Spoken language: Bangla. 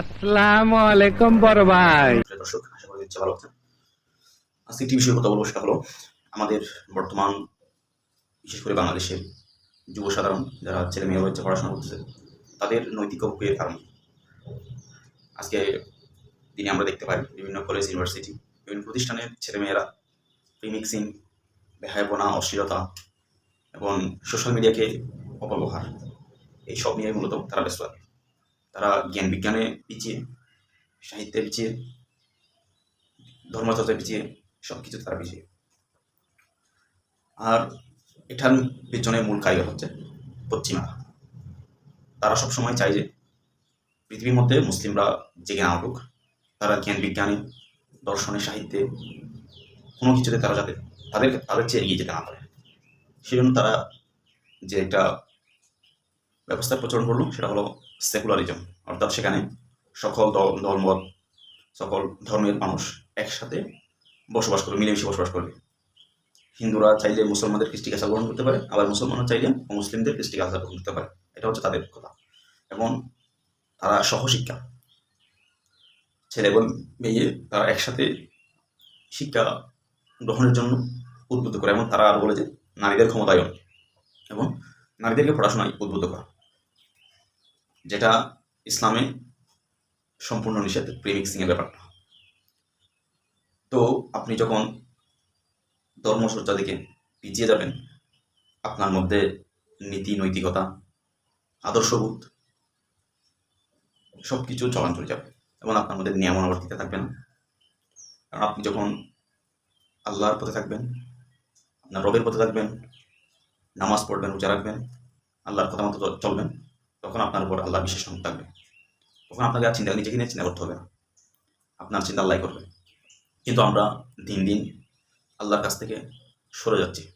আসসালামু আলাইকুম বড় ভাই। দর্শক, আশা করি ভালো আছেন। আজকে একটি বিষয়ে কথা বলব, সেটা হলো আমাদের বর্তমান, বিশেষ করে বাংলাদেশের যুব সাধারণ যারা ছেলে মেয়ে রয়েছে, পড়াশোনা করতেছে, তাদের নৈতিক অভ্যের কারণ। আজকে দিনে আমরা দেখতে পাই বিভিন্ন কলেজ ইউনিভার্সিটি বিভিন্ন প্রতিষ্ঠানের ছেলেমেয়েরা প্রিমিক্সিং বেহায়পনা, অশ্লীলতা এবং সোশ্যাল মিডিয়াকে অপব্যবহার। এই সব নিয়ে মূলত তারা ব্যস্ত থাকে। তারা জ্ঞান বিজ্ঞানে পিছিয়ে, সাহিত্যে পিছিয়ে ধর্মচর্চায় পিছিয়ে সব কিছু তারা পিছিয়ে। আর এটার পেছনে মূল কারিগর হচ্ছে পশ্চিমারা। তারা সব সময় চায় যে পৃথিবীর মধ্যে মুসলিমরা জেগে না উঠুক। তারা জ্ঞান বিজ্ঞানে, দর্শনে, সাহিত্যে কোনো কিছুতে তারা যাতে তাদের তাদের চেয়ে এগিয়ে যেতে না পারে। সেজন্য তারা যে একটা ব্যবস্থার প্রচলন করল, সেটা হলো সেকুলারিজম অর্থাৎ সেখানে সকল দল দলমত সকল ধর্মের মানুষ একসাথে বসবাস করবে মিলেমিশে বসবাস করবে হিন্দুরা চাইলে মুসলমানদের কৃষ্টি কালচার গ্রহণ করতে পারে, আবার মুসলমানরা চাইলে মুসলিমদের কৃষ্টি কালচার গ্রহণ করতে পারে। এটা হচ্ছে তাদের কথা। এবং তারা সহশিক্ষা। ছেলে এবং মেয়ে তারা একসাথে শিক্ষা গ্রহণের জন্য উদ্বুদ্ধ করে, এবং তারা আর বলে যে, নারীদের ক্ষমতায়ন এবং নারীদেরকে পড়াশোনায় উদ্বুদ্ধ করা। যেটা ইসলামে সম্পূর্ণ নিষেধ প্রিমিক্সিংয়ের ব্যাপারটা। তো আপনি যখন ধর্মচর্চা দিকে পিছিয়ে যাবেন, আপনার মধ্যে নীতি, নৈতিকতা, আদর্শবোধ সব কিছু চলান চলে যাবে এবং আপনার মধ্যে নিয়মানুবর্তিতা থাকবে না। কারণ আপনি যখন আল্লাহর পথে থাকবেন, আপনার রবের পথে থাকবেন, নামাজ পড়বেন, রোজা রাখবেন, আল্লাহর কথা মতো চলবেন তখন আপনার উপর আল্লাহ বিশেষ রহমত থাকবে। তখন আপনাকে আর চিন্তা নিজেকে নিয়ে চিন্তা করতে হবে না। আপনার চিন্তা আল্লাহ করবে। কিন্তু আমরা দিন দিন আল্লাহর কাছ থেকে সরে যাচ্ছি।